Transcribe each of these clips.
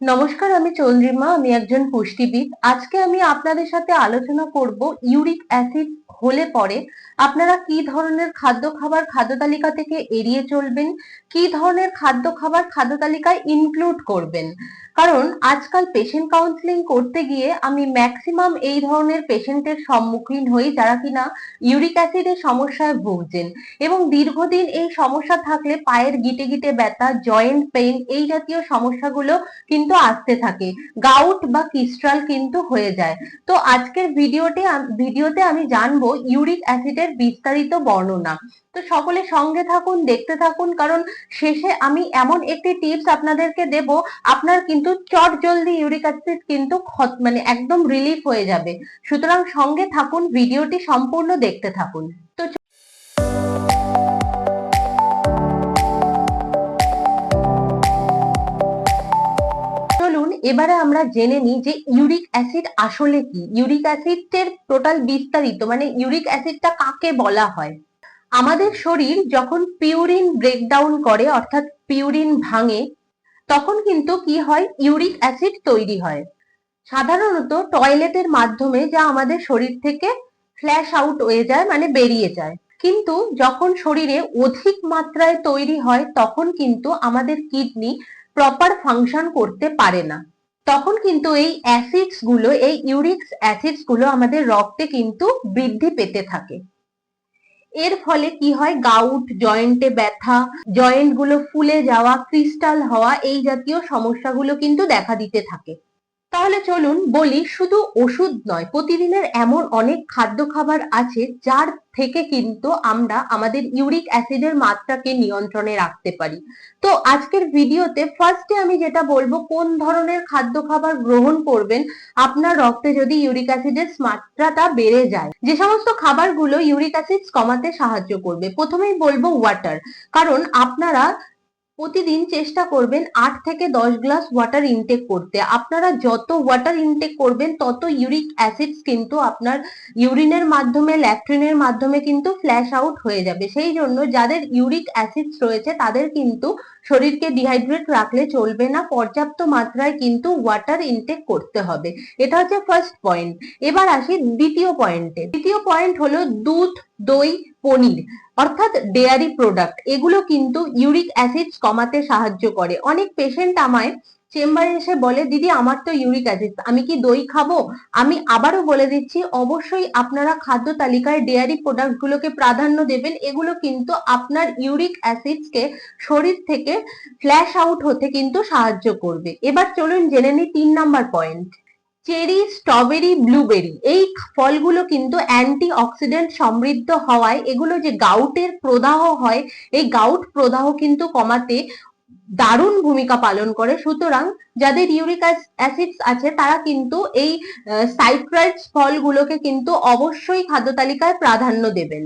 নমস্কার, আমি চন্দ্রিমা, আমি একজন পুষ্টিবিদ। আজকে আমি আপনাদের সাথে আলোচনা করব ইউরিক অ্যাসিড হলে পরে আপনারা কি ধরনের খাদ্য খাবার খাদ্য তালিকা থেকে এড়িয়ে চলবেন, কি ধরনের খাদ্য খাবার খাদ্য তালিকায় ইনক্লুড করবেন। কারণ আজকাল পেশেন্ট কাউন্সিলিং করতে গিয়ে আমি ম্যাক্সিমাম এই ধরনের পেশেন্টের সম্মুখীন হই যারা কিনা ইউরিক অ্যাসিডের সমস্যায় ভুগছেন এবং দীর্ঘদিন এই সমস্যা থাকলে পায়ের গিটে গিটে ব্যথা জয়েন্ট পেইন এই জাতীয় সমস্যাগুলো কিন্তু আসতে থাকে। গাউট বা কিস্ট্রাল কিন্তু হয়ে যায়। তো আজকের ভিডিওতে ভিডিওতে আমি জানব ইউরিক অ্যাসিডের বিস্তারিত বর্ণনা। তো সকলে সঙ্গে থাকুন, দেখতে থাকুন, কারণ শেষে আমি এমন একটি টিপস আপনাদেরকে দেব, আপনার কিন্তু চট জলদি ইউরিক অ্যাসিড কিন্তু মানে একদম রিলিফ হয়ে যাবে। সুতরাং সঙ্গে থাকুন, ভিডিওটি সম্পূর্ণ দেখতে থাকুন। তো চলুন, এবারে আমরা জেনে নিই যে ইউরিক অ্যাসিড আসলে কি? ইউরিক অ্যাসিডের টোটাল বিস্তারিত মানে ইউরিক অ্যাসিডটা কাকে বলা হয়? আমাদের শরীর যখন পিউরিন ব্রেকডাউন করে, অর্থাৎ পিউরিন ভাঙে তখন কিন্তু কি হয়? ইউরিক অ্যাসিড তৈরি হয়। সাধারণত টয়লেটের মাধ্যমে যা আমাদের শরীর থেকে ফ্ল্যাশ আউট হয়ে যায় মানে বেরিয়ে যায়। কিন্তু যখন শরীরে অধিক মাত্রায় তৈরি হয়, তখন কিন্তু আমাদের কিডনি প্রপার ফাংশন করতে পারে না। তখন কিন্তু এই অ্যাসিডসগুলো, এই ইউরিক অ্যাসিডসগুলো আমাদের রক্তে কিন্তু বৃদ্ধি পেতে থাকে। এর ফলে কি হয়? গাউট জয়েন্টে ব্যথা জয়েন্টগুলো ফুলে যাওয়া ক্রিস্টাল হওয়া, এই জাতীয় সমস্যাগুলো কিন্তু দেখা দিতে থাকে। তাহলে চলুন বলি, শুধু ওষুধ নয়, প্রতিদিনের এমন অনেক খাদ্য খাবার আছে যার থেকে কিন্তু আমরা আমাদের ইউরিক অ্যাসিডের মাত্রাকে নিয়ন্ত্রণে রাখতে পারি। তো আজকের ভিডিওতে ফার্স্টে আমি যেটা বলব, কোন ধরনের খাদ্য খাবার গ্রহণ করবেন, আপনার রক্তে যদি ইউরিক অ্যাসিডের মাত্রাটা বেড়ে যায়, যে সমস্ত খাবারগুলো ইউরিক অ্যাসিড কমাতে সাহায্য করবে। প্রথমেই বলব ওয়াটার কারণ আপনারা প্রতিদিন চেষ্টা করবেন আট থেকে দশ গ্লাস ওয়াটার ইনটেক করতে। আপনারা যত ওয়াটার ইনটেক করবেন, তত ইউরিক অ্যাসিডস কিন্তু আপনার ইউরিনের মাধ্যমে ল্যাট্রিনের মাধ্যমে কিন্তু ফ্ল্যাশ আউট হয়ে যাবে। সেই জন্য যাদের ইউরিক অ্যাসিডস রয়েছে, তাদের কিন্তু শরীরকে ডিহাইড্রেট রাখলে চলবে না, পর্যাপ্ত মাত্রায় কিন্তু ওয়াটার ইনটেক করতে হবে। এটা হচ্ছে ফার্স্ট পয়েন্ট এবার আসি দ্বিতীয় পয়েন্টে দ্বিতীয় পয়েন্ট হলো দুধ, দই, পনির, অর্থাৎ ডেয়ারি প্রোডাক্ট এগুলো কিন্তু ইউরিক অ্যাসিড কমাতে সাহায্য করে। অনেক পেশেন্ট আমায় চেম্বারে এসে বলে, দিদি, আমার তো ইউরিক অ্যাসিড, আমি কি দই খাব? আমি আবারও বলে দিচ্ছি, অবশ্যই আপনারা খাদ্য তালিকায় ডেয়ারি প্রোডাক্ট গুলোকে প্রাধান্য দেবেন। এগুলো কিন্তু আপনার ইউরিক অ্যাসিডস কে শরীর থেকে ফ্ল্যাশ আউট হতে কিন্তু সাহায্য করবে। এবার চলুন জেনে নিই তিন number point. Cherry, strawberry, blueberry, এই ফলগুলো কিন্তু অ্যান্টি অক্সিডেন্ট সমৃদ্ধ হওয়ায়, এগুলো যে গাউটের প্রদাহ হয়, এই গাউট প্রদাহ কিন্তু কমাতে দারুণ ভূমিকা পালন করে। সুতরাং যাদের ইউরিক অ্যাসিড আছে, তারা কিন্তু এই সাইট্রাইটস ফলগুলোকে কিন্তু অবশ্যই খাদ্য তালিকায় প্রাধান্য দেবেন।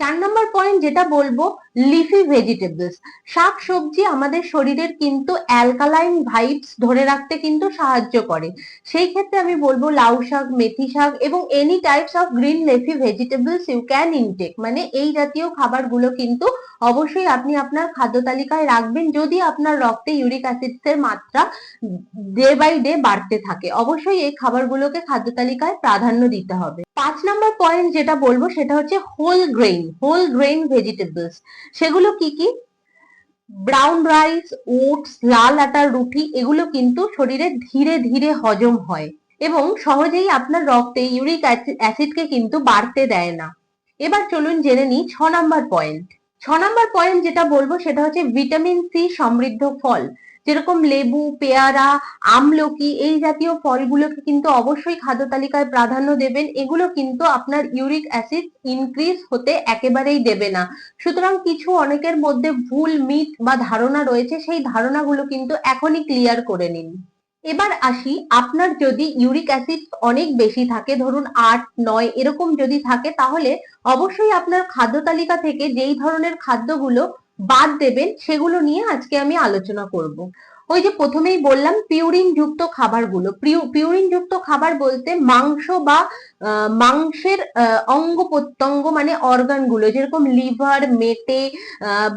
চার নম্বর পয়েন্ট যেটা বলব লিফি ভেজিটেবলস শাক সবজি আমাদের শরীরের কিন্তু অ্যালকালাইন ভাইবস ধরে রাখতে কিন্তু সাহায্য করে। সেই ক্ষেত্রে আমি বলব লাউ শাক, মেথি শাক এবং any types of green leafy vegetables you can intake মানে এই জাতীয় খাবারগুলো কিন্তু অবশ্যই আপনি আপনার খাদ্য তালিকায় রাখবেন যদি আপনার রক্তে ইউরিক অ্যাসিডস এর মাত্রা ডে বাই ডে বাড়তে থাকে। অবশ্যই এই খাবারগুলোকে খাদ্য তালিকায় প্রাধান্য দিতে হবে। পাঁচ নম্বর পয়েন্ট যেটা বলব সেটা হচ্ছে whole grain whole grain vegetables সেগুলো কি কি? ব্রাউন রাইস ওটস লাল আটার রুটি, এগুলো কিন্তু শরীরে ধীরে ধীরে হজম হয় এবং সহজেই আপনার রক্তে ইউরিক অ্যাসিডকে কিন্তু বাড়তে দেয় না। এবার চলুন জেনে নিই ছ নম্বর পয়েন্ট ছ নম্বর পয়েন্ট যেটা বলব সেটা হচ্ছে ভিটামিন সি সমৃদ্ধ ফল। যেরকম লেবু, পেয়ারা, আমলকি, এই জাতীয় ফলগুলোকে কিন্তু অবশ্যই খাদ্য তালিকায় প্রাধান্য দেবেন। এগুলো কিন্তু আপনার ইউরিক অ্যাসিড ইনক্রিজ হতে একেবারেই দেবে না। সুতরাং কিছু অনেকের মধ্যে ভুল, মিথ বা ধারণা রয়েছে, সেই ধারণাগুলো কিন্তু এখনই ক্লিয়ার করে নিন। এবার আসি, আপনার যদি ইউরিক অ্যাসিড অনেক বেশি থাকে, ধরুন আট, নয়, এরকম যদি থাকে, তাহলে অবশ্যই আপনার খাদ্য তালিকা থেকে যেই ধরনের খাদ্যগুলো বাদ দেবেন সেগুলো নিয়ে আজকে আমি আলোচনা করব। ওই যে প্রথমেই বললাম পিউরিন যুক্ত খাবারগুলো। পিউরিন যুক্ত খাবার বলতে মাংস বা মাংসের অঙ্গ প্রত্যঙ্গ মানে অর্গানগুলো, যেরকম লিভার মেটে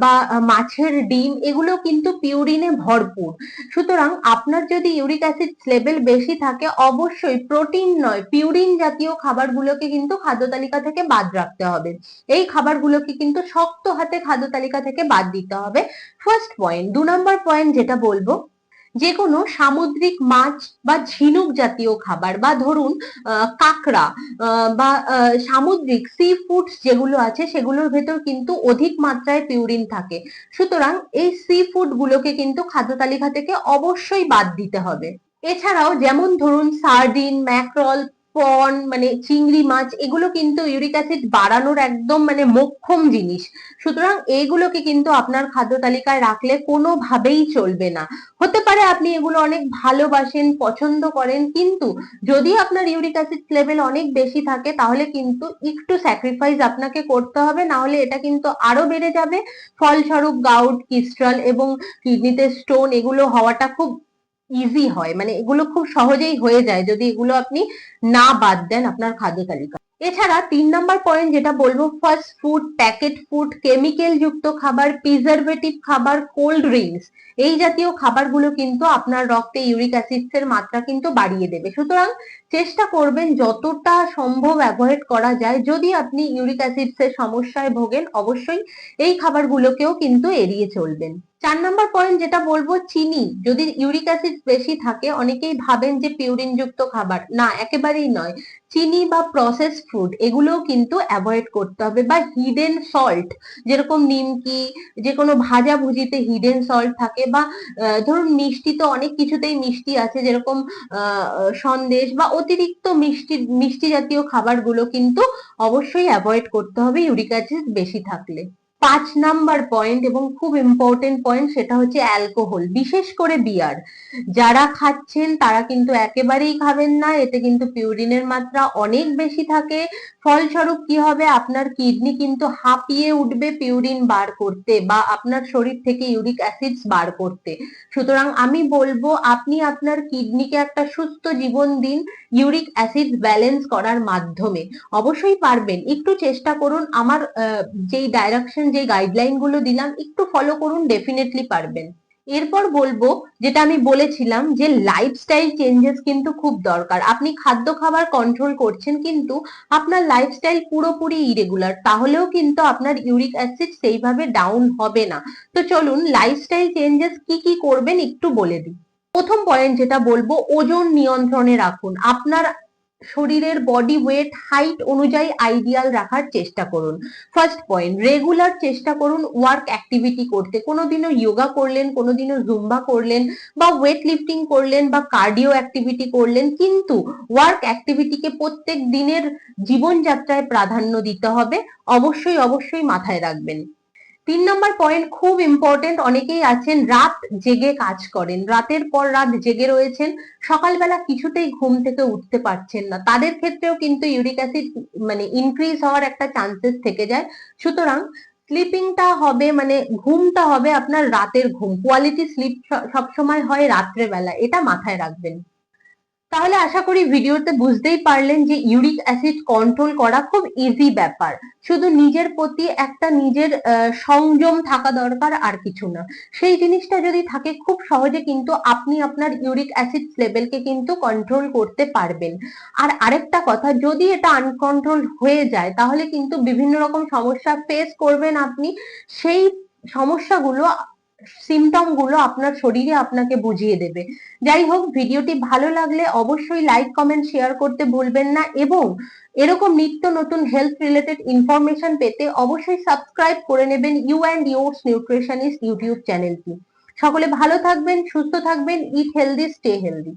বা মাছের ডিম, এগুলো কিন্তু পিউরিনে ভরপুর। সুতরাং আপনার যদি ইউরিক অ্যাসিড লেভেল বেশি থাকে, অবশ্যই প্রোটিন নয় পিউরিন জাতীয় খাবারগুলোকে কিন্তু খাদ্য তালিকা থেকে বাদ রাখতে হবে। এই খাবারগুলোকে কিন্তু শক্ত হাতে খাদ্য তালিকা থেকে বাদ দিতে হবে। ফার্স্ট পয়েন্ট দু নম্বর পয়েন্ট যেটা বলব, যে কোনো সামুদ্রিক মাছ বা ঝিনুক জাতীয় খাবার বা ধরুন কাঁকড়া বা সামুদ্রিক সি ফুডস যেগুলো আছে সেগুলোর ভেতর কিন্তু অধিক মাত্রায় পিউরিন থাকে। সুতরাং এই সি ফুড গুলোকে কিন্তু খাদ্য তালিকা থেকে অবশ্যই বাদ দিতে হবে। এছাড়াও যেমন ধরুন সার্ডিন ম্যাক্রল পন মানে চিংড়ি মাছ, এগুলো কিন্তু ইউরিক অ্যাসিড বাড়ানোর একদম মানে মোক্ষম জিনিস। সুতরাং এইগুলোকে কিন্তু আপনার খাদ্য তালিকায় রাখলে কোনোভাবেই চলবে না। হতে পারে আপনি এগুলো অনেক ভালোবাসেন, পছন্দ করেন, কিন্তু যদি আপনার ইউরিক অ্যাসিড লেভেল অনেক বেশি থাকে, তাহলে কিন্তু একটু স্যাক্রিফাইস আপনাকে করতে হবে, না হলে এটা কিন্তু আরও বেড়ে যাবে। ফলস্বরূপ গাউট কিস্ট্রাল এবং কিডনিতে স্টোন এগুলো হওয়াটা খুব ইজি হয়। মানে এগুলো খুব সহজেই হয়ে যায় যদি এগুলো আপনি না বাদ দেন আপনার খাদ্য তালিকা। এছাড়া তিন নম্বর পয়েন্ট যেটা বলব fast food packet food chemical যুক্ত খাবার প্রিজারভেটিভ খাবার কোল্ড ড্রিঙ্কস এই জাতীয় খাবারগুলো কিন্তু আপনার রক্তে ইউরিক অ্যাসিডস এর মাত্রা কিন্তু বাড়িয়ে দেবে। সুতরাং চেষ্টা করবেন যতটা সম্ভব অ্যাভয়েড করা যায়। যদি আপনি ইউরিক অ্যাসিডস এর সমস্যায় ভোগেন, অবশ্যই এই খাবারগুলোকেও কিন্তু এড়িয়ে চলবেন। চার নাম্বার পয়েন্ট যেটা বলব, চিনি। যদি ইউরিক অ্যাসিড বেশি থাকে, অনেকেই ভাবেন যে পিউরিন যুক্ত খাবার। না, একেবারেই নয়। চিনি বা প্রসেস ফুড এগুলোও কিন্তু অ্যাভয়েড করতে হবে। বা হিডেন সল্ট যেরকম নিমকি যে কোনো ভাজা ভুজিতে হিডেন সল্ট থাকে বা ধরুন মিষ্টি তো অনেক কিছুতেই মিষ্টি আছে, যেরকম সন্দেশ বা অতিরিক্ত মিষ্টি মিষ্টি জাতীয় খাবারগুলো কিন্তু অবশ্যই অ্যাভয়েড করতে হবে ইউরিক অ্যাসিড বেশি থাকলে। পাঁচ নাম্বার পয়েন্ট এবং খুব ইম্পর্টেন্ট পয়েন্ট সেটা হচ্ছে অ্যালকোহল বিশেষ করে বিয়ার যারা খাচ্ছেন, তারা কিন্তু একেবারেই খাবেন না, এতে কিন্তু পিউরিনের মাত্রা অনেক বেশি থাকে। ফলস্বরূপ কি হবে? আপনার কিডনি কিন্তু হাঁপিয়ে উঠবে পিউরিন বার করতে বা আপনার শরীর থেকে ইউরিক অ্যাসিডস বার করতে। সুতরাং আমি বলব, আপনি আপনার কিডনিকে একটা সুস্থ জীবন দিন ইউরিক অ্যাসিড ব্যালেন্স করার মাধ্যমে। অবশ্যই পারবেন। একটু চেষ্টা করুন। আমার যেই ডাইরেকশন যে গাইডলাইনগুলো দিলাম, একটু ফলো করুন ডেফিনেটলি পারবেন। এরপর বলব, যেটা আমি বলেছিলাম যে লাইফস্টাইল চেঞ্জেস কিন্তু খুব দরকার। আপনি খাদ্য খাবার কন্ট্রোল করছেন কিন্তু আপনার লাইফস্টাইল পুরোপুরি ইরেগুলার তাহলেও কিন্তু আপনার ইউরিক অ্যাসিড সেইভাবে ডাউন হবে না। তো চলুন লাইফস্টাইল চেঞ্জেস কি কি করবেন একটু বলে দিই। প্রথম পয়েন্ট যেটা বলব, ওজন নিয়ন্ত্রণে রাখুন। আপনার শরীরের বডি ওয়েট হাইট অনুযায়ী আইডিয়াল রাখার চেষ্টা করুন। ফার্স্ট পয়েন্ট রেগুলার চেষ্টা করুন ওয়ার্ক অ্যাক্টিভিটি করতে। কোনোদিনও যোগা করলেন, কোনোদিনও জুম্বা করলেন বা ওয়েট লিফটিং করলেন বা কার্ডিও অ্যাক্টিভিটি করলেন, কিন্তু ওয়ার্ক অ্যাক্টিভিটিকে প্রত্যেক দিনের জীবনযাত্রায় প্রাধান্য দিতে হবে। অবশ্যই অবশ্যই মাথায় রাখবেন। তিন নম্বর পয়েন্ট খুব ইম্পর্টেন্ট অনেকেই আছেন রাত জেগে কাজ করেন। রাতের পর রাত জেগে রয়েছেন, সকালবেলা কিছুতেই ঘুম থেকে উঠতে পারছেন না। তাদের ক্ষেত্রেও কিন্তু ইউরিক অ্যাসিড মানে ইনক্রিজ হওয়ার একটা চান্সেস থেকে যায়। সুতরাং স্লিপিংটা হবে মানে ঘুমটা হবে আপনার রাতের ঘুম। কোয়ালিটি স্লিপ সবসময় হয় রাত্রেবেলা। এটা মাথায় রাখবেন। তাহলে আশা করি ভিডিওতে বুঝতেই পারলেন যে ইউরিক অ্যাসিড কন্ট্রোল করা খুব ইজি ব্যাপার। শুধু নিজের প্রতি একটা নিজের সংযম থাকা দরকার আর কিছু না। সেই জিনিসটা যদি থাকে খুব সহজে কিন্তু আপনি আপনার ইউরিক অ্যাসিড লেভেলকে কিন্তু কন্ট্রোল করতে পারবেন। আর আরেকটা কথা, যদি এটা আনকন্ট্রোল হয়ে যায়, তাহলে কিন্তু বিভিন্ন রকম সমস্যা ফেস করবেন আপনি। সেই সমস্যাগুলো সিমটমগুলো আপনার শরীরে আপনাকে বুঝিয়ে দেবে। যাই হোক, ভিডিওটি ভালো লাগলে অবশ্যই লাইক কমেন্ট শেয়ার করতে ভুলবেন না এবং এরকম নিত্য নতুন হেলথ রিলেটেড ইনফরমেশন পেতে অবশ্যই সাবস্ক্রাইব করে নেবেন you and yours nutritionist YouTube চ্যানেলটি সকলে ভালো থাকবেন, সুস্থ থাকবেন ইট হেলদি স্টে হেলদি